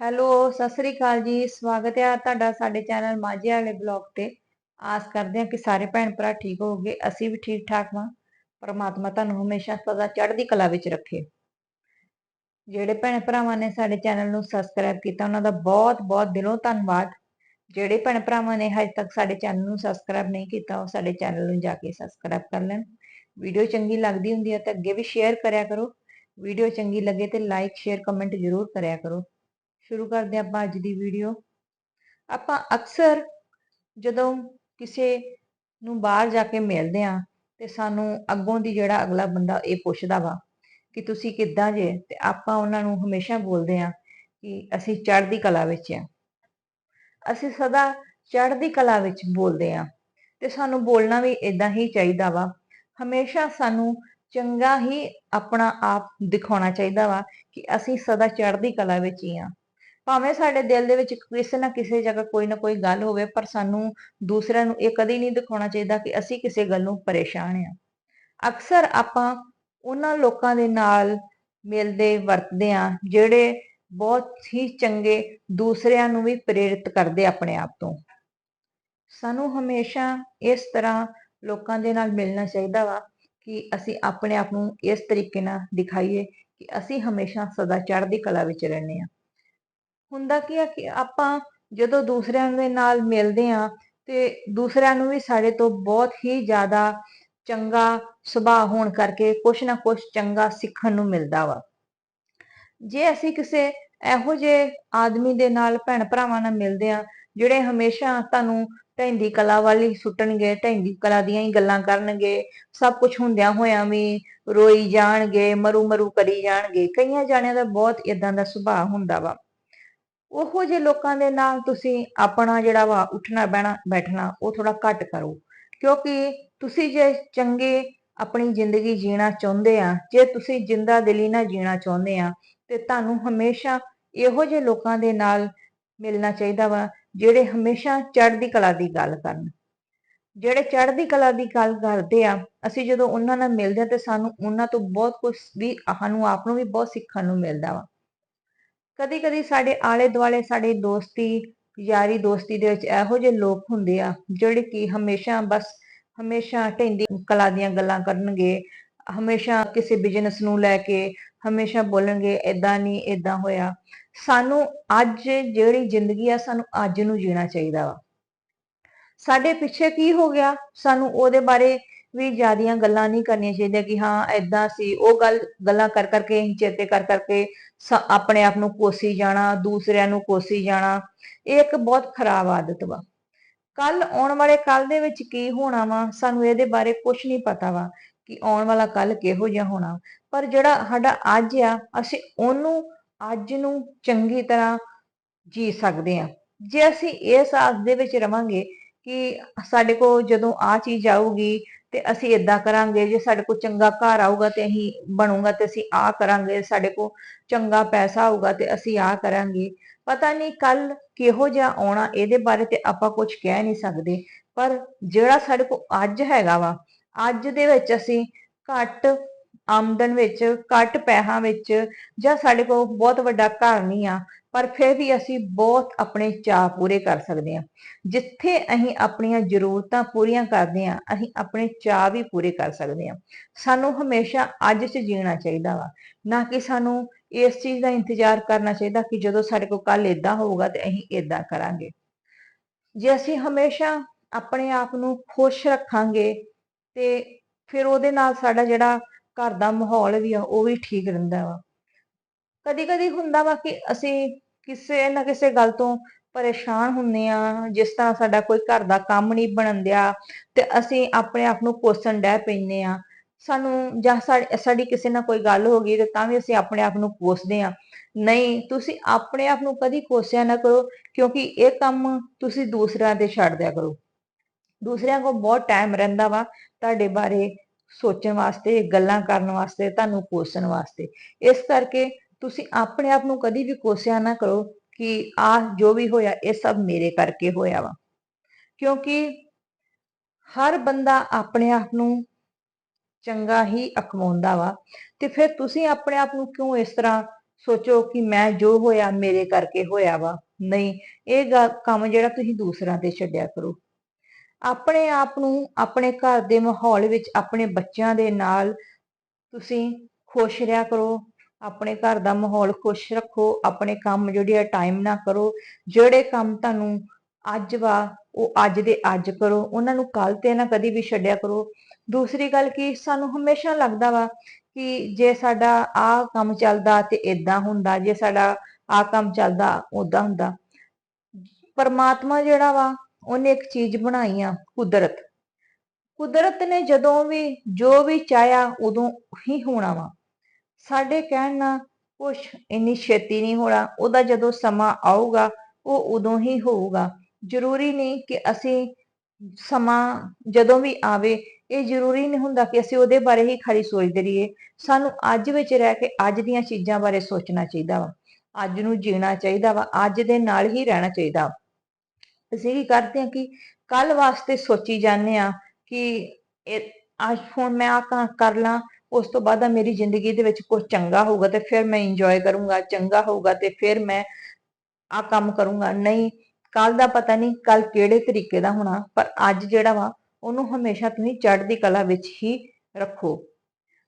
Hello, Sat Sri ਅਕਾਲ ਜੀ। ਸਵਾਗਤ ਹੈ ਤੁਹਾਡਾ ਸਾਡੇ ਚੈਨਲ ਮਾਝੇ ਵਾਲੇ ਬਲੌਗ ਤੇ। ਆਸ ਕਰਦੇ ਹਾਂ ਕਿ ਸਾਰੇ ਭੈਣ ਭਰਾ ਠੀਕ ਹੋਵੋਗੇ, ਅਸੀਂ ਵੀ ਠੀਕ ਠਾਕ ਹਾਂ ਪਰਮਾਤਮਾ ਤੁਹਾਨੂੰ ਹਮੇਸ਼ਾ ਸਦਾ ਚੜ੍ਹਦੀ ਕਲਾ ਵਿੱਚ ਰੱਖੇ। ਜਿਹੜੇ ਭੈਣ ਭਰਾਵਾਂ ਨੇ ਸਾਡੇ ਚੈਨਲ ਨੂੰ ਸਬਸਕ੍ਰਾਈਬ ਕੀਤਾ, ਉਹਨਾਂ ਦਾ ਬਹੁਤ ਬਹੁਤ ਦਿਲੋਂ ਧੰਨਵਾਦ। ਜਿਹੜੇ ਭੈਣ ਭਰਾਵਾਂ ਨੇ ਹਜੇ ਤੱਕ ਸਾਡੇ ਚੈਨਲ ਨੂੰ ਸਬਸਕ੍ਰਾਈਬ ਨਹੀਂ ਕੀਤਾ, ਉਹ ਸਾਡੇ ਚੈਨਲ ਨੂੰ ਜਾ ਕੇ ਸਬਸਕ੍ਰਾਈਬ ਕਰ ਲੈਣ। ਵੀਡੀਓ ਚੰਗੀ ਲੱਗਦੀ ਹੁੰਦੀ ਹੈ ਤਾਂ ਅੱਗੇ ਵੀ ਸ਼ੇਅਰ ਕਰਿਆ ਕਰੋ। ਵੀਡੀਓ ਚੰਗੀ ਲੱਗੇ ਤੇ ਲਾਈਕ ਸ਼ੇਅਰ ਕਮੈਂਟ ਜ਼ਰੂਰ ਕਰਿਆ ਕਰੋ। ਸ਼ੁਰੂ ਕਰਦੇ ਆਪਾਂ ਅੱਜ ਦੀ ਵੀਡੀਓ ਆਪਾਂ ਅਕਸਰ ਜਦੋਂ ਕਿਸੇ ਨੂੰ ਬਾਹਰ ਜਾ ਕੇ ਮਿਲਦੇ ਆ ਤੇ ਸਾਨੂੰ ਅੱਗੋਂ ਦੀ ਜਿਹੜਾ ਅਗਲਾ ਬੰਦਾ ਇਹ ਪੁੱਛਦਾ ਵਾ ਕਿ ਤੁਸੀਂ ਕਿੱਦਾਂ ਜੇ? ਤੇ ਆਪਾਂ ਉਹਨਾਂ ਨੂੰ ਹਮੇਸ਼ਾ ਬੋਲਦੇ ਆ ਕਿ ਅਸੀਂ ਚੜ੍ਹਦੀ ਕਲਾ ਵਿੱਚ ਆ ਅਸੀਂ ਸਦਾ ਚੜ੍ਹਦੀ ਕਲਾ ਵਿੱਚ ਬੋਲਦੇ ਆ ਤੇ ਸਾਨੂੰ ਬੋਲਣਾ ਵੀ ਇਦਾਂ ਹੀ ਚਾਹੀਦਾ ਵਾ। ਹਮੇਸ਼ਾ ਸਾਨੂੰ ਚੰਗਾ ਹੀ ਆਪਣਾ ਆਪ ਦਿਖਾਉਣਾ ਚਾਹੀਦਾ ਵਾ ਕਿ ਅਸੀਂ ਸਦਾ ਚੜ੍ਹਦੀ ਕਲਾ ਵਿੱਚ ਹੀ ਆ ਭਾਵੇਂ ਸਾਡੇ ਦਿਲ ਦੇ ਵਿੱਚ ਕਿਸੇ ਨਾ ਕਿਸੇ ਜਗ੍ਹਾ ਕੋਈ ਨਾ ਕੋਈ ਗੱਲ ਹੋਵੇ, ਪਰ ਸਾਨੂੰ ਦੂਸਰਿਆਂ ਨੂੰ ਇਹ ਕਦੇ ਨਹੀਂ ਦਿਖਾਉਣਾ ਚਾਹੀਦਾ ਕਿ ਅਸੀਂ ਕਿਸੇ ਗੱਲ ਨੂੰ ਪਰੇਸ਼ਾਨ ਆ ਅਕਸਰ ਆਪਾਂ ਉਹਨਾਂ ਲੋਕਾਂ ਦੇ ਨਾਲ ਮਿਲਦੇ, ਵਰਤਦੇ ਆ ਜਿਹੜੇ ਬਹੁਤ ਹੀ ਚੰਗੇ ਦੂਸਰਿਆਂ ਨੂੰ ਵੀ ਪ੍ਰੇਰਿਤ ਕਰਦੇ ਆਪਣੇ ਆਪ ਤੋਂ। ਸਾਨੂੰ ਹਮੇਸ਼ਾ ਇਸ ਤਰ੍ਹਾਂ ਲੋਕਾਂ ਦੇ ਨਾਲ ਮਿਲਣਾ ਚਾਹੀਦਾ ਵਾ ਕਿ ਅਸੀਂ ਆਪਣੇ ਆਪ ਨੂੰ ਇਸ ਤਰੀਕੇ ਨਾਲ ਦਿਖਾਈਏ ਕਿ ਅਸੀਂ ਹਮੇਸ਼ਾ ਸਦਾ ਚੜ੍ਹਦੀ ਕਲਾ ਵਿੱਚ ਰਹਿੰਦੇ ਆ ਹੁੰਦਾ ਕੀ ਆ ਕਿ ਆਪਾਂ ਜਦੋਂ ਦੂਸਰਿਆਂ ਦੇ ਨਾਲ ਮਿਲਦੇ ਆ ਤੇ ਦੂਸਰਿਆਂ ਨੂੰ ਵੀ ਸਾਡੇ ਤੋਂ ਬਹੁਤ ਹੀ ਜ਼ਿਆਦਾ ਚੰਗਾ ਸੁਭਾਅ ਹੋਣ ਕਰਕੇ ਕੁਛ ਨਾ ਕੁਛ ਚੰਗਾ ਸਿੱਖਣ ਨੂੰ ਮਿਲਦਾ ਵਾ। ਜੇ ਅਸੀਂ ਕਿਸੇ ਇਹੋ ਜਿਹੇ ਆਦਮੀ ਦੇ ਨਾਲ ਭੈਣ ਭਰਾਵਾਂ ਨਾਲ ਮਿਲਦੇ ਆ ਜਿਹੜੇ ਹਮੇਸ਼ਾ ਤੁਹਾਨੂੰ ਢੈਂਦੀ ਕਲਾ ਵਾਲੀ ਸੁੱਟਣਗੇ ਢੈਂਦੀ ਕਲਾ ਦੀਆਂ ਹੀ ਗੱਲਾਂ ਕਰਨਗੇ, ਸਭ ਕੁਝ ਹੁੰਦਿਆਂ ਹੋਇਆਂ ਵੀ ਰੋਈ ਜਾਣਗੇ ਮਰੂ ਮਰੂ ਕਰੀ ਜਾਣਗੇ, ਕਈਆਂ ਜਾਣਿਆਂ ਦਾ ਬਹੁਤ ਇਦਾਂ ਦਾ ਸੁਭਾਅ ਹੁੰਦਾ ਵਾ। ਉਹੋ ਜਿਹੇ ਲੋਕਾਂ ਦੇ ਨਾਲ ਤੁਸੀਂ ਆਪਣਾ ਜਿਹੜਾ ਵਾ ਉੱਠਣਾ, ਬਹਿਣਾ, ਬੈਠਣਾ, ਉਹ ਥੋੜਾ ਘੱਟ ਕਰੋ। ਕਿਉਂਕਿ ਤੁਸੀਂ ਜੇ ਚੰਗੇ ਆਪਣੀ ਜ਼ਿੰਦਗੀ ਜੀਣਾ ਚਾਹੁੰਦੇ ਆ, ਜੇ ਤੁਸੀਂ ਜਿੰਦਾ ਦਿਲੀ ਨਾਲ ਜੀਣਾ ਚਾਹੁੰਦੇ ਆ, ਤੇ ਤੁਹਾਨੂੰ ਹਮੇਸ਼ਾ ਇਹੋ ਜਿਹੇ ਲੋਕਾਂ ਦੇ ਨਾਲ ਮਿਲਣਾ ਚਾਹੀਦਾ ਵਾ, ਜਿਹੜੇ ਹਮੇਸ਼ਾ ਚੜ੍ਹਦੀ ਕਲਾ ਦੀ ਗੱਲ ਕਰਨ। ਜਿਹੜੇ ਚੜ੍ਹਦੀ ਕਲਾ ਦੀ ਗੱਲ ਕਰਦੇ ਆ, ਅਸੀਂ ਜਦੋਂ ਉਹਨਾਂ ਨਾਲ ਮਿਲਦੇ ਆ, ਤੇ ਸਾਨੂੰ ਉਹਨਾਂ ਤੋਂ ਬਹੁਤ ਕੁਝ ਵੀ ਸਾਨੂੰ ਆਪ ਨੂੰ ਵੀ ਬਹੁਤ ਸਿੱਖਣ ਨੂੰ ਮਿਲਦਾ ਵਾ। ਕਦੀ ਕਦੀ ਸਾਡੇ ਆਲੇ ਦੁਆਲੇ ਸਾਡੇ ਦੋਸਤੀ, ਯਾਰੀ ਦੋਸਤੀ ਦੇ ਵਿੱਚ ਇਹੋ ਜਿਹੇ ਲੋਕ ਹੁੰਦੇ ਆ, ਜਿਹੜੇ ਕਿ ਹਮੇਸ਼ਾ ਬਸ ਹਮੇਸ਼ਾ ਢਿੰਦੀ ਕਲਾ ਦੀਆਂ ਗੱਲਾਂ ਕਰਨਗੇ, ਹਮੇਸ਼ਾ ਕਿਸੇ ਬਿਜ਼ਨਸ ਨੂੰ ਲੈ ਕੇ ਹਮੇਸ਼ਾ ਬੋਲਣਗੇ ਇਦਾਂ ਨਹੀਂ ਇਦਾਂ ਹੋਇਆ। ਸਾਨੂੰ ਅੱਜ ਜਿਹੜੀ ਜ਼ਿੰਦਗੀ ਆ, ਸਾਨੂੰ ਅੱਜ ਨੂੰ ਜੀਣਾ ਚਾਹੀਦਾ ਵਾ। ਸਾਡੇ ਪਿੱਛੇ ਕੀ ਹੋ ਗਿਆ? ਸਾਨੂੰ ਉਹਦੇ ਬਾਰੇ ਵੀ ਜਿਆਦੀਆਂ ਗੱਲਾਂ ਨਹੀਂ ਕਰਨੀਆਂ ਚਾਹੀਦੀਆਂ ਕਿ ਹਾਂ ਐਦਾਂ ਸੀ, ਉਹ ਗੱਲ ਗੱਲਾਂ ਕਰ ਕਰਕੇ, ਚੇਤੇ ਕਰ ਕਰਕੇ ਆਪਣੇ ਆਪ ਨੂੰ ਕੋਸੀ ਜਾਣਾ, ਦੂਸਰਿਆਂ ਨੂੰ ਕੋਸੀ ਜਾਣਾ, ਇਹ ਇੱਕ ਬਹੁਤ ਖਰਾਬ ਆਦਤ ਵਾ। ਕੱਲ ਆਉਣ ਵਾਲੇ ਕੱਲ ਦੇ ਵਿੱਚ ਕੀ ਹੋਣਾ ਵਾ, ਸਾਨੂੰ ਇਹਦੇ ਬਾਰੇ ਕੁਝ ਨਹੀਂ ਪਤਾ ਵਾ ਕਿ ਆਉਣ ਵਾਲਾ ਕੱਲ ਕਿਹੋ ਜਿਹਾ ਹੋਣਾ। ਪਰ ਜਿਹੜਾ ਸਾਡਾ ਅੱਜ ਆ, ਅਸੀਂ ਉਹਨੂੰ ਅੱਜ ਨੂੰ ਚੰਗੀ ਤਰ੍ਹਾਂ ਜੀ ਸਕਦੇ ਆ ਜੇ ਅਸੀਂ ਇਸ ਆਸ ਦੇ ਵਿੱਚ ਰਵਾਂਗੇ ਕਿ ਸਾਡੇ ਕੋਲ ਜਦੋਂ ਆ ਚੀਜ਼ ਆਊਗੀ ਤੇ ਅਸੀਂ ਇਦਾਂ ਕਰਾਂਗੇ, ਜੇ ਸਾਡੇ ਕੋਲ ਚੰਗਾ ਘਰ ਆਊਗਾ ਤੇ ਅਸੀਂ ਬਣੂਗਾ ਤੇ ਅਸੀਂ ਆ ਕਰਾਂਗੇ, ਸਾਡੇ ਕੋਲ ਚੰਗਾ ਪੈਸਾ ਆਊਗਾ ਤੇ ਅਸੀਂ ਆ ਕਰਾਂਗੇ। ਪਤਾ ਨਹੀਂ ਕੱਲ ਕਿਹੋ ਜਿਹਾ ਆਉਣਾ ਇਹਦੇ ਬਾਰੇ ਤੇ ਆਪਾਂ ਕੁਝ ਕਹਿ ਨਹੀਂ ਸਕਦੇ, ਪਰ ਜਿਹੜਾ ਸਾਡੇ ਕੋਲ ਅੱਜ ਹੈਗਾ ਵਾ, ਅੱਜ ਦੇ ਵਿੱਚ ਅਸੀਂ ਘੱਟ ਆਮਦਨ ਵਿੱਚ, ਘੱਟ ਪੈਸਿਆਂ ਵਿੱਚ ਜਾਂ ਸਾਡੇ ਕੋਲ ਬਹੁਤ ਵੱਡਾ ਘਰ ਨਹੀਂ ਆ ਪਰ ਫਿਰ ਵੀ ਅਸੀਂ ਬਹੁਤ ਆਪਣੇ ਚਾਹ ਪੂਰੇ ਕਰ ਸਕਦੇ ਹਾਂ। ਜਿੱਥੇ ਅਸੀਂ ਆਪਣੀਆਂ ਜ਼ਰੂਰਤਾਂ ਪੂਰੀਆਂ ਕਰਦੇ ਹਾਂ, ਅਸੀਂ ਆਪਣੇ ਚਾਹ ਵੀ ਪੂਰੇ ਕਰ ਸਕਦੇ ਹਾਂ। ਸਾਨੂੰ ਹਮੇਸ਼ਾ ਅੱਜ 'ਚ ਜੀਣਾ ਚਾਹੀਦਾ ਵਾ। ਨਾ ਕਿ ਸਾਨੂੰ ਇਸ ਚੀਜ਼ ਦਾ ਇੰਤਜ਼ਾਰ ਕਰਨਾ ਚਾਹੀਦਾ ਕਿ ਜਦੋਂ ਸਾਡੇ ਕੋਲ ਕੱਲ ਇਦਾਂ ਹੋਊਗਾ ਤੇ ਅਸੀਂ ਇਦਾਂ ਕਰਾਂਗੇ। ਜੇ ਅਸੀਂ ਹਮੇਸ਼ਾ ਆਪਣੇ ਆਪ ਨੂੰ ਖੁਸ਼ ਰੱਖਾਂਗੇ ਤੇ ਫਿਰ ਉਹਦੇ ਨਾਲ ਸਾਡਾ ਜਿਹੜਾ ਘਰ ਦਾ ਮਾਹੌਲ ਵੀ ਆ, ਉਹ ਵੀ ਠੀਕ ਰਹਿੰਦਾ ਵਾ। ਕਦੀ ਕਦੀ ਹੁੰਦਾ ਵਾ ਕਿ ਅਸੀਂ ਕਿਸੇ ਨਾ ਕਿਸੇ ਗੱਲ ਤੋਂ ਪਰੇਸ਼ਾਨ ਹੁੰਨੇ ਆ ਜਿਸ ਤਰ੍ਹਾਂ ਸਾਡਾ ਕੋਈ ਘਰ ਦਾ ਕੰਮ ਨਹੀਂ ਬਣਨ ਦਿਆ ਤੇ ਅਸੀਂ ਆਪਣੇ ਆਪ ਨੂੰ ਕੋਸਣ ਡੈ ਪੈਨੇ ਆ ਸਾਨੂੰ ਜਾਂ ਸਾਡੀ ਕਿਸੇ ਨਾਲ ਕੋਈ ਗੱਲ ਹੋ ਗਈ ਤੇ ਤਾਂ ਵੀ ਅਸੀਂ ਆਪਣੇ ਆਪ ਨੂੰ ਕੋਸਦੇ ਆ ਨਹੀਂ, ਤੁਸੀਂ ਆਪਣੇ ਆਪ ਨੂੰ ਕਦੀ ਕੋਸਿਆ ਨਾ ਕਰੋ, ਕਿਉਂਕਿ ਇਹ ਕੰਮ ਤੁਸੀਂ ਦੂਸਰਿਆਂ ਤੇ ਛੱਡ ਦਿਆ ਕਰੋ। ਦੂਸਰਿਆਂ ਕੋਲ ਬਹੁਤ ਟਾਈਮ ਰਹਿੰਦਾ ਵਾ ਤੁਹਾਡੇ ਬਾਰੇ ਸੋਚਣ ਵਾਸਤੇ, ਗੱਲਾਂ ਕਰਨ ਵਾਸਤੇ, ਤੁਹਾਨੂੰ ਕੋਸਣ ਵਾਸਤੇ। ਇਸ ਕਰਕੇ ਤੁਸੀਂ ਆਪਣੇ ਆਪ ਨੂੰ ਕਦੀ ਵੀ ਕੋਸਿਆ ਨਾ ਕਰੋ ਕਿ ਆ ਜੋ ਵੀ ਹੋਇਆ, ਇਹ ਸਭ ਮੇਰੇ ਕਰਕੇ ਹੋਇਆ ਵਾ। ਕਿਉਂਕਿ ਹਰ ਬੰਦਾ ਆਪਣੇ ਆਪ ਨੂੰ ਚੰਗਾ ਹੀ ਅਕਮਾਉਂਦਾ ਵਾ ਤੇ ਫਿਰ ਤੁਸੀਂ ਆਪਣੇ ਆਪ ਨੂੰ ਕਿਉਂ ਇਸ ਤਰ੍ਹਾਂ ਸੋਚੋ ਕਿ ਮੈਂ ਜੋ ਹੋਇਆ, ਮੇਰੇ ਕਰਕੇ ਹੋਇਆ ਵਾ? ਨਹੀਂ, ਇਹ ਗ- ਕੰਮ ਜਿਹੜਾ ਤੁਸੀਂ ਦੂਸਰਿਆਂ ਤੇ ਛੱਡਿਆ ਕਰੋ। ਆਪਣੇ ਆਪ ਨੂੰ ਆਪਣੇ ਘਰ ਦੇ ਮਾਹੌਲ ਵਿੱਚ ਆਪਣੇ ਬੱਚਿਆਂ ਦੇ ਨਾਲ ਤੁਸੀਂ ਖੁਸ਼ ਰਿਹਾ ਕਰੋ ਆਪਣੇ ਘਰ ਦਾ ਮਾਹੌਲ ਖੁਸ਼ ਰੱਖੋ, ਆਪਣੇ ਕੰਮ ਜਿਹੜੇ ਆ ਟਾਈਮ ਨਾਲ ਕਰੋ, ਜਿਹੜੇ ਕੰਮ ਤੁਹਾਨੂੰ ਅੱਜ ਵਾ, ਉਹ ਅੱਜ ਦੇ ਅੱਜ ਕਰੋ, ਉਹਨਾਂ ਨੂੰ ਕੱਲ ਤੇ ਨਾ ਕਦੀ ਵੀ ਛੱਡਿਆ ਕਰੋ। ਦੂਸਰੀ ਗੱਲ ਕੀ, ਸਾਨੂੰ ਹਮੇਸ਼ਾ ਲੱਗਦਾ ਵਾ ਕਿ ਜੇ ਸਾਡਾ ਆਹ ਕੰਮ ਚੱਲਦਾ ਤੇ ਇਦਾਂ ਹੁੰਦਾ, ਜੇ ਸਾਡਾ ਆਹ ਕੰਮ ਚੱਲਦਾ ਉਦਾਂ ਹੁੰਦਾ। ਪਰਮਾਤਮਾ ਜਿਹੜਾ ਵਾ, ਉਹਨੇ ਇੱਕ ਚੀਜ਼ ਬਣਾਈ ਆ, ਕੁਦਰਤ। ਕੁਦਰਤ ਨੇ ਜਦੋਂ ਵੀ ਜੋ ਵੀ ਚਾਹਿਆ, ਉਦੋਂ ਹੀ ਹੋਣਾ ਵਾ। ਸਾਡੇ ਕਹਿਣ ਨਾਲ ਕੁਛ ਇੰਨੀ ਛੇਤੀ ਨਹੀਂ ਹੋਣਾ, ਉਹਦਾ ਜਦੋਂ ਸਮਾਂ ਆਊਗਾ, ਉਹ ਉਦੋਂ ਹੀ ਹੋਊਗਾ। ਜ਼ਰੂਰੀ ਨਹੀਂ ਕਿ ਅਸੀਂ ਸਮਾਂ ਜਦੋਂ ਵੀ ਆਵੇ, ਇਹ ਜ਼ਰੂਰੀ ਨਹੀਂ ਹੁੰਦਾ ਕਿ ਅਸੀਂ ਉਹਦੇ ਬਾਰੇ ਹੀ ਖਾਲੀ ਸੋਚਦੇ ਰਹੀਏ। ਸਾਨੂੰ ਅੱਜ ਵਿੱਚ ਰਹਿ ਕੇ ਅੱਜ ਦੀਆਂ ਚੀਜ਼ਾਂ ਬਾਰੇ ਸੋਚਣਾ ਚਾਹੀਦਾ ਵਾ। ਅੱਜ ਨੂੰ ਜੀਣਾ ਚਾਹੀਦਾ ਵਾ, ਅੱਜ ਦੇ ਨਾਲ ਹੀ ਰਹਿਣਾ ਚਾਹੀਦਾ ਅਸੀਂ ਕੀ ਕਰਦੇ ਹਾਂ ਕਿ ਕੱਲ ਵਾਸਤੇ ਸੋਚੀ ਜਾਂਦੇ ਆ ਕਿ ਅੱਜ ਹੁਣ ਮੈਂ ਆ ਕਰ ਲਾਂ ਉਸ ਤੋਂ ਬਾਅਦ ਆ ਮੇਰੀ ਜ਼ਿੰਦਗੀ ਦੇ ਵਿੱਚ ਕੁਝ ਚੰਗਾ ਹੋਊਗਾ ਤੇ ਫਿਰ ਮੈਂ ਇੰਜੋਏ ਕਰੂੰਗਾ, ਚੰਗਾ ਹੋਊਗਾ ਤੇ ਫਿਰ ਮੈਂ ਆ ਕੰਮ ਕਰੂੰਗਾ। ਨਹੀਂ ਕੱਲ ਦਾ ਪਤਾ ਨਹੀਂ ਕੱਲ ਕਿਹੜੇ ਤਰੀਕੇ ਦਾ ਹੋਣਾ, ਪਰ ਅੱਜ ਜਿਹੜਾ ਵਾ, ਉਹਨੂੰ ਹਮੇਸ਼ਾ ਤੁਸੀਂ ਚੜ੍ਹਦੀ ਕਲਾ ਵਿੱਚ ਹੀ ਰੱਖੋ।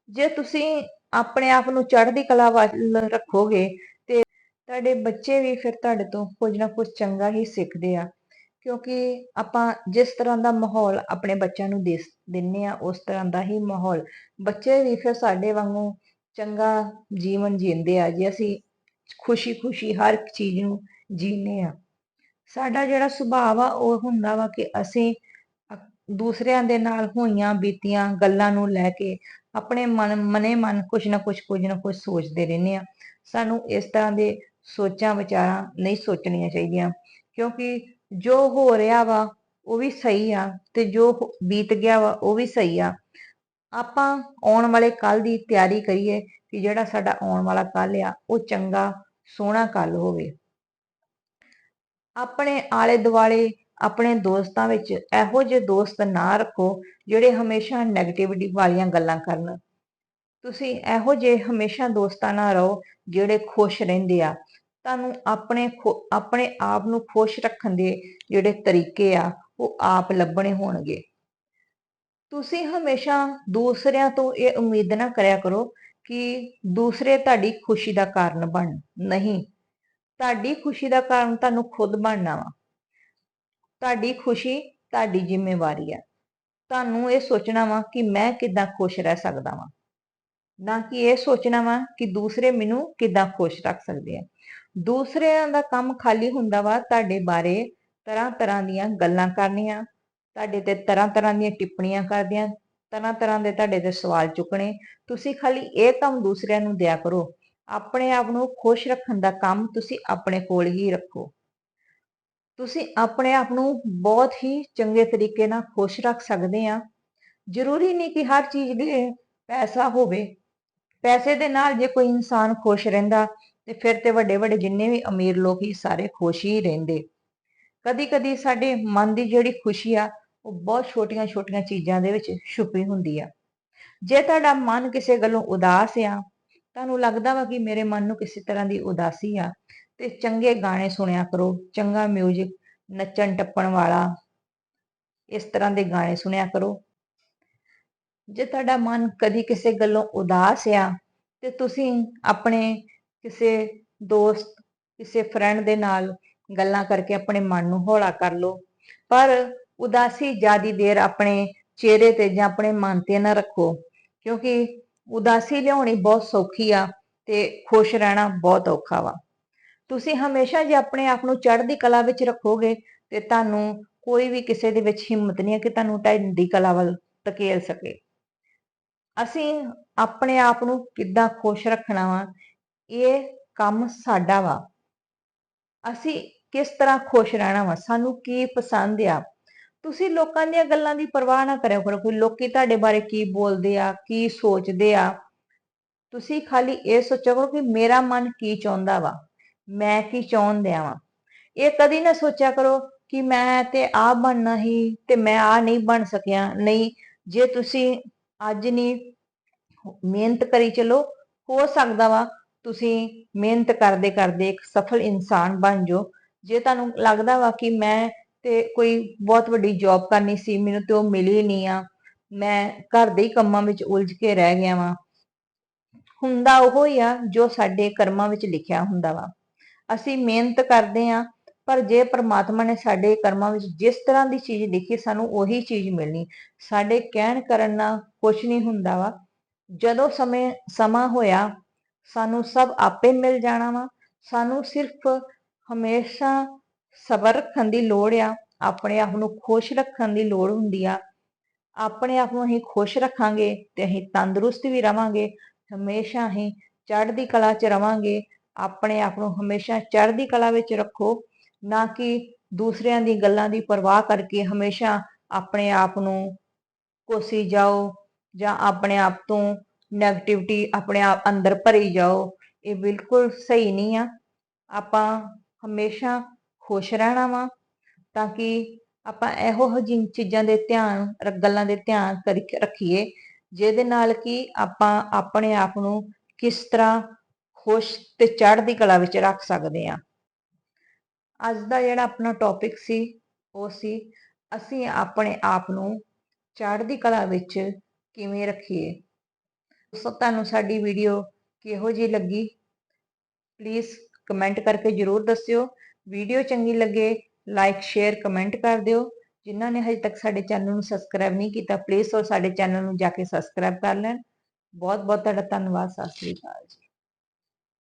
ਜੇ ਤੁਸੀਂ ਆਪਣੇ ਆਪ ਨੂੰ ਚੜ੍ਹਦੀ ਕਲਾ ਵੱਲ ਰੱਖੋਗੇ ਤੇ ਤੁਹਾਡੇ ਬੱਚੇ ਵੀ ਫਿਰ ਤੁਹਾਡੇ ਤੋਂ ਕੁਝ ਨਾ ਕੁਝ ਚੰਗਾ ਹੀ ਸਿੱਖਦੇ ਆ। ਕਿਉਂਕਿ ਆਪਾਂ ਜਿਸ ਤਰ੍ਹਾਂ ਦਾ ਮਾਹੌਲ ਆਪਣੇ ਬੱਚਿਆਂ ਨੂੰ ਦੇ ਦਿੰਨੇ ਆ, ਉਸ ਤਰ੍ਹਾਂ ਦਾ ਹੀ ਮਾਹੌਲ। ਬੱਚੇ ਵੀ ਫਿਰ ਸਾਡੇ ਵਾਂਗੂ ਚੰਗਾ ਜੀਵਨ ਜੀਂਦੇ ਆ ਜੇ, ਅਸੀਂ ਖੁਸ਼ੀ-ਖੁਸ਼ੀ ਹਰ ਇੱਕ ਚੀਜ਼ ਨੂੰ ਜੀਨੇ ਆ। ਸਾਡਾ ਜਿਹੜਾ ਸੁਭਾਅ ਆ, ਉਹ ਹੁੰਦਾ ਵਾ ਕਿ ਅਸੀਂ ਦੂਸਰਿਆਂ ਦੇ ਨਾਲ ਹੋਈਆਂ ਬੀਤੀਆਂ ਗੱਲਾਂ ਨੂੰ ਲੈ ਕੇ ਆਪਣੇ ਮਨ, ਮਨੇ ਮਨ ਕੁਝ ਨਾ ਕੁਝ ਕੁਝ ਨਾ ਕੁਝ ਸੋਚਦੇ ਰਹਿੰਦੇ ਆ। ਸਾਨੂੰ ਇਸ ਤਰ੍ਹਾਂ ਦੇ ਸੋਚਾਂ ਵਿਚਾਰਾਂ ਨਹੀਂ ਸੋਚਣੀਆਂ ਚਾਹੀਦੀਆਂ, ਕਿਉਂਕਿ ਜੋ ਹੋ ਰਿਹਾ ਵਾ, ਉਹ ਵੀ ਸਹੀ ਆ ਤੇ ਜੋ ਹੋ- ਬੀਤ ਗਿਆ ਵਾ, ਉਹ ਵੀ ਸਹੀ ਆ। ਆਪਾਂ ਆਉਣ ਵਾਲੇ ਕੱਲ ਦੀ ਤਿਆਰੀ ਕਰੀਏ ਕਿ ਜਿਹੜਾ ਸਾਡਾ ਆਉਣ ਵਾਲਾ ਕੱਲ ਆ, ਉਹ ਚੰਗਾ, ਸੋਹਣਾ ਕੱਲ ਹੋਵੇ। ਆਪਣੇ ਆਲੇ ਦੁਆਲੇ ਆਪਣੇ ਦੋਸਤਾਂ ਵਿੱਚ ਇਹੋ ਜਿਹੇ ਦੋਸਤ ਨਾ ਰੱਖੋ, ਜਿਹੜੇ ਹਮੇਸ਼ਾ 네ਗੇਟਿਵਿਟੀ ਵਾਲੀਆਂ ਗੱਲਾਂ ਕਰਨ। ਤੁਸੀਂ ਇਹੋ ਜਿਹੇ ਹਮੇਸ਼ਾ ਦੋਸਤਾਂ ਨਾਲ ਰਹੋ, ਜਿਹੜੇ ਖੁਸ਼ ਰਹਿੰਦੇ ਆ। ਤੁਹਾਨੂੰ ਆਪਣੇ ਖੁ- ਆਪਣੇ ਆਪ ਨੂੰ ਖੁਸ਼ ਰੱਖਣ ਦੇ ਜਿਹੜੇ ਤਰੀਕੇ ਆ, ਉਹ ਆਪ ਲੱਭਣੇ ਹੋਣਗੇ। ਤੁਸੀਂ ਹਮੇਸ਼ਾ ਦੂਸਰਿਆਂ ਤੋਂ ਇਹ ਉਮੀਦ ਨਾ ਕਰਿਆ ਕਰੋ ਕਿ ਦੂਸਰੇ ਤੁਹਾਡੀ ਖੁਸ਼ੀ ਦਾ ਕਾਰਨ ਬਣ, ਨਹੀਂ। ਤੁਹਾਡੀ ਖੁਸ਼ੀ ਦਾ ਕਾਰਨ ਤੁਹਾਨੂੰ ਖੁਦ ਬਣਨਾ ਵਾ। ਤੁਹਾਡੀ ਖੁਸ਼ੀ ਤੁਹਾਡੀ ਜ਼ਿੰਮੇਵਾਰੀ ਆ। ਤੁਹਾਨੂੰ ਇਹ ਸੋਚਣਾ ਵਾ ਕਿ ਮੈਂ ਕਿੱਦਾਂ ਖੁਸ਼ ਰਹਿ ਸਕਦਾ ਵਾਂ। ਨਾ ਕਿ ਇਹ ਸੋਚਣਾ ਵਾ ਕਿ ਦੂਸਰੇ ਮੈਨੂੰ ਕਿੱਦਾਂ ਖੁਸ਼ ਰੱਖ ਸਕਦੇ ਆ। ਦੂਸਰਿਆਂ ਦਾ ਕੰਮ ਖਾਲੀ ਹੁੰਦਾ ਵਾ ਤੁਹਾਡੇ ਬਾਰੇ ਤਰ੍ਹਾਂ ਤਰ੍ਹਾਂ ਦੀਆਂ ਗੱਲਾਂ ਕਰਨੀਆਂ, ਤੁਹਾਡੇ ਤੇ ਤਰ੍ਹਾਂ ਤਰ੍ਹਾਂ ਦੀਆਂ ਟਿੱਪਣੀਆਂ ਕਰਦੀਆਂ, ਤਰ੍ਹਾਂ ਤਰ੍ਹਾਂ ਦੇ ਤੁਹਾਡੇ ਤੇ ਸਵਾਲ ਚੁੱਕਣੇ। ਤੁਸੀਂ ਖਾਲੀ ਇਹ ਕੰਮ ਦੂਸਰਿਆਂ ਨੂੰ ਦਿਆ ਕਰੋ। ਆਪਣੇ ਆਪ ਨੂੰ ਖੁਸ਼ ਰੱਖਣ ਦਾ ਕੰਮ ਤੁਸੀਂ ਆਪਣੇ ਕੋਲ ਹੀ ਰੱਖੋ। ਤੁਸੀਂ ਆਪਣੇ ਆਪ ਨੂੰ ਬਹੁਤ ਹੀ ਚੰਗੇ ਤਰੀਕੇ ਨਾਲ ਖੁਸ਼ ਰੱਖ ਸਕਦੇ ਆ। ਜ਼ਰੂਰੀ ਨਹੀਂ ਕਿ ਹਰ ਚੀਜ਼ ਦੇ ਪੈਸਾ ਹੋਵੇ। ਪੈਸੇ ਦੇ ਨਾਲ ਜੇ ਕੋਈ ਇਨਸਾਨ ਖੁਸ਼ ਰਹਿੰਦਾ ਤੇ ਫਿਰ ਤੇ ਵੱਡੇ ਵੱਡੇ ਜਿੰਨੇ ਵੀ ਅਮੀਰ ਲੋਕ ਹੀ ਸਾਰੇ ਖੁਸ਼ ਹੀ ਰਹਿੰਦੇ। ਕਦੀ ਕਦੀ ਸਾਡੇ ਮਨ ਦੀ ਜਿਹੜੀ ਖੁਸ਼ੀ ਆ, ਉਹ ਬਹੁਤ ਛੋਟੀਆਂ ਛੋਟੀਆਂ ਚੀਜ਼ਾਂ ਦੇ ਵਿੱਚ ਛੁਪੀ ਹੁੰਦੀ ਆ। ਜੇ ਤੁਹਾਡਾ ਮਨ ਕਿਸੇ ਗੱਲੋਂ ਉਦਾਸ ਆ, ਤੁਹਾਨੂੰ ਲੱਗਦਾ ਵਾ ਕਿ ਮੇਰੇ ਮਨ ਨੂੰ ਕਿਸੇ ਤਰ੍ਹਾਂ ਦੀ ਉਦਾਸੀ ਆ, ਤੇ ਚੰਗੇ ਗਾਣੇ ਸੁਣਿਆ ਕਰੋ, ਚੰਗਾ 뮤직 ਨੱਚਣ ਟੱਪਣ ਵਾਲਾ, ਇਸ ਤਰ੍ਹਾਂ ਦੇ ਗਾਣੇ ਸੁਣਿਆ ਕਰੋ। ਜੇ ਤੁਹਾਡਾ ਮਨ ਕਦੀ ਕਿਸੇ ਗੱਲੋਂ ਉਦਾਸ ਆ, ਤੇ ਤੁਸੀਂ ਆਪਣੇ ਕਿਸੇ ਦੋਸਤ, ਕਿਸੇ ਫਰੈਂਡ ਦੇ ਨਾਲ ਗੱਲਾਂ ਕਰਕੇ ਆਪਣੇ ਮਨ ਨੂੰ ਹੌਲਾ ਕਰ ਲਓ। ਪਰ ਉਦਾਸੀ ਜਿਆਦੀ ਦੇਰ ਆਪਣੇ ਚਿਹਰੇ ਤੇ ਜਾਂ ਆਪਣੇ ਮਨ ਤੇ ਨਾ ਰੱਖੋ, ਕਿਉਂਕਿ ਉਦਾਸੀ ਲਿਆਉਣੀ ਬਹੁਤ ਸੌਖੀ ਆ ਤੇ ਖੁਸ਼ ਰਹਿਣਾ ਬਹੁਤ ਔਖਾ ਵਾ। ਤੁਸੀਂ ਹਮੇਸ਼ਾ ਜੇ ਆਪਣੇ ਆਪ ਨੂੰ ਚੜ੍ਹਦੀ ਕਲਾ ਵਿੱਚ ਰੱਖੋਗੇ ਤੇ ਤੁਹਾਨੂੰ ਕੋਈ ਵੀ ਕਿਸੇ ਦੇ ਵਿੱਚ ਹਿੰਮਤ ਨਹੀਂ ਹੈ ਕਿ ਤੁਹਾਨੂੰ ਢਹਿੰਦੀ ਕਲਾ ਵੱਲ ਧਕੇਲ ਸਕੇ। ਅਸੀਂ ਆਪਣੇ ਆਪ ਨੂੰ ਕਿੱਦਾਂ ਖੁਸ਼ ਰੱਖਣਾ ਵਾ ਇਹ ਕੰਮ ਸਾਡਾ ਵਾ। ਅਸੀਂ ਕਿਸ ਤਰ੍ਹਾਂ ਖੁਸ਼ ਰਹਿਣਾ ਵਾ? ਸਾਨੂੰ ਕੀ ਪਸੰਦ ਆ? ਤੁਸੀਂ ਲੋਕਾਂ ਦੀਆਂ ਗੱਲਾਂ ਦੀ ਪਰਵਾਹ ਨਾ ਕਰਿਆ ਕਰੋ ਕਿ ਲੋਕੀ ਤੁਹਾਡੇ ਬਾਰੇ ਕੀ ਬੋਲਦੇ ਆ, ਕੀ ਸੋਚਦੇ ਆ। ਤੁਸੀਂ ਖਾਲੀ ਇਹ ਸੋਚਿਆ ਕਰੋ ਕਿ ਮੇਰਾ ਮਨ ਕੀ ਚਾਹੁੰਦਾ ਵਾ? ਮੈਂ ਕੀ ਚਾਹੁੰਦਿਆ ਵਾ? ਇਹ ਕਦੀ ਨਾ ਸੋਚਿਆ ਕਰੋ ਕਿ ਮੈਂ ਤੇ ਆ ਬਣਨਾ ਹੀ ਤੇ ਮੈਂ ਆ ਨਹੀਂ ਬਣ ਸਕਿਆ। ਨਹੀਂ, ਜੇ ਤੁਸੀਂ ਅੱਜ ਨਹੀਂ ਮਿਹਨਤ ਕਰੀ ਚਲੋ, ਹੋ ਸਕਦਾ ਵਾ ਤੁਸੀਂ ਮਿਹਨਤ ਕਰਦੇ ਕਰਦੇ ਇੱਕ ਸਫਲ ਇਨਸਾਨ ਬਣ ਜਾਓ। ਜੇ ਤੁਹਾਨੂੰ ਲੱਗਦਾ ਵਾ ਕਿ ਮੈਂ ਤੇ ਕੋਈ ਬਹੁਤ ਵੱਡੀ ਜੌਬ ਕਰਨੀ ਸੀ, ਮੈਨੂੰ ਤੇ ਉਹ ਮਿਲੀ ਨਹੀਂ ਆ। ਮੈਂ ਘਰ ਦੇ ਹੀ ਕੰਮਾਂ ਵਿੱਚ ਉਲਝ ਕੇ ਰਹਿ ਗਿਆ ਵਾਂ। ਹੁੰਦਾ ਉਹ ਹੀ ਆ ਜੋ ਸਾਡੇ ਕਰਮਾਂ ਵਿੱਚ ਲਿਖਿਆ ਹੁੰਦਾ ਵਾ। ਅਸੀਂ ਮਿਹਨਤ ਕਰਦੇ ਆ, ਪਰ ਜੇ ਪ੍ਰਮਾਤਮਾ ਨੇ ਸਾਡੇ ਕਰਮਾਂ ਵਿੱਚ ਜਿਸ ਤਰ੍ਹਾਂ ਦੀ ਚੀਜ਼ ਲਿਖੀ, ਸਾਨੂੰ ਉਹੀ ਚੀਜ਼ ਮਿਲਣੀ। ਸਾਡੇ ਕਹਿਣ ਕਰਨ ਨਾਲ ਕੁਝ ਨਹੀਂ ਹੁੰਦਾ ਵਾ। ਜਦੋਂ ਸਮੇਂ ਸਮਾਂ ਹੋਇਆ ਸਾਨੂੰ ਸਭ ਆਪੇ ਮਿਲ ਜਾਣਾ ਵਾ। ਸਾਨੂੰ ਸਿਰਫ ਹਮੇਸ਼ਾ ਸਬਰ ਰੱਖਣ ਦੀ ਲੋੜ ਆ। ਆਪਣੇ ਆਪ ਨੂੰ ਖੁਸ਼ ਰੱਖਣ ਦੀ ਲੋੜ ਹੁੰਦੀ ਆ। ਆਪਣੇ ਆਪ ਨੂੰ ਅਸੀਂ ਖੁਸ਼ ਰੱਖਾਂਗੇ ਤੇ ਅਸੀਂ ਤੰਦਰੁਸਤ ਵੀ ਰਵਾਂਗੇ। ਹਮੇਸ਼ਾ ਅਸੀਂ ਚੜ੍ਹਦੀ ਕਲਾ 'ਚ ਰਵਾਂਗੇ। ਆਪਣੇ ਆਪ ਨੂੰ ਹਮੇਸ਼ਾ ਚੜ੍ਹਦੀ ਕਲਾ ਵਿੱਚ ਰੱਖੋ। ਨਾ ਕਿ ਦੂਸਰਿਆਂ ਦੀ ਗੱਲਾਂ ਦੀ ਪਰਵਾਹ ਕਰਕੇ ਹਮੇਸ਼ਾ ਆਪਣੇ ਆਪ ਨੂੰ ਕੋਸੀ ਜਾਓ ਜਾਂ ਆਪਣੇ ਆਪ ਤੋਂ ਨੈਗੇਟਿਵਿਟੀ ਆਪਣੇ ਆਪ ਅੰਦਰ ਭਰੀ ਜਾਓ, ਇਹ ਬਿਲਕੁਲ ਸਹੀ ਨਹੀਂ ਆ। ਆਪਾਂ ਹਮੇਸ਼ਾ ਖੁਸ਼ ਰਹਿਣਾ ਵਾ ਤਾਂ ਕਿ ਆਪਾਂ ਇਹੋ ਜਿਹੀ ਚੀਜ਼ਾਂ ਦੇ ਧਿਆਨ, ਗੱਲਾਂ ਦੇ ਧਿਆਨ ਕਰੀ- ਰੱਖੀਏ, ਜਿਹਦੇ ਨਾਲ ਕਿ ਆਪਾਂ ਆਪਣੇ ਆਪ ਨੂੰ ਕਿਸ ਤਰ੍ਹਾਂ ਖੁਸ਼ ਤੇ ਚੜ੍ਹਦੀ ਕਲਾ ਵਿੱਚ ਰੱਖ ਸਕਦੇ ਆ ਅੱਜ ਦਾ ਜਿਹੜਾ ਆਪਣਾ ਟੌਪਿਕ ਸੀ, ਉਹ ਸੀ ਅਸੀਂ ਆਪਣੇ ਆਪ ਨੂੰ ਚੜ੍ਹਦੀ ਕਲਾ ਵਿੱਚ ਕਿਵੇਂ ਰੱਖੀਏ। ਸੋ ਤੁਹਾਨੂੰ ਸਾਡੀ ਵੀਡੀਓ ਕਿਹੋ ਜਿਹੀ ਲੱਗੀ? ਪਲੀਜ਼ ਕਮੈਂਟ ਕਰਕੇ ਜਰੂਰ ਦੱਸਿਓ। ਵੀਡੀਓ ਚੰਗੀ ਲੱਗੇ ਲਾਈਕ ਸ਼ੇਅਰ ਕਮੈਂਟ ਕਰ ਦਿਓ। ਜਿਨ੍ਹਾਂ ਨੇ ਹਜੇ ਤੱਕ ਸਾਡੇ ਚੈਨਲ ਨੂੰ ਸਬਸਕ੍ਰਾਈਬ ਨਹੀਂ ਕੀਤਾ ਪਲੀਜ਼ ਉਹ ਸਾਡੇ ਚੈਨਲ ਨੂੰ ਜਾ ਕੇ ਸਬਸਕ੍ਰਾਈਬ ਕਰ ਲੈਣ। ਬਹੁਤ ਬਹੁਤ ਤੁਹਾਡਾ ਧੰਨਵਾਦ, ਸਤਿ ਸ੍ਰੀ ਅਕਾਲ ਜੀ।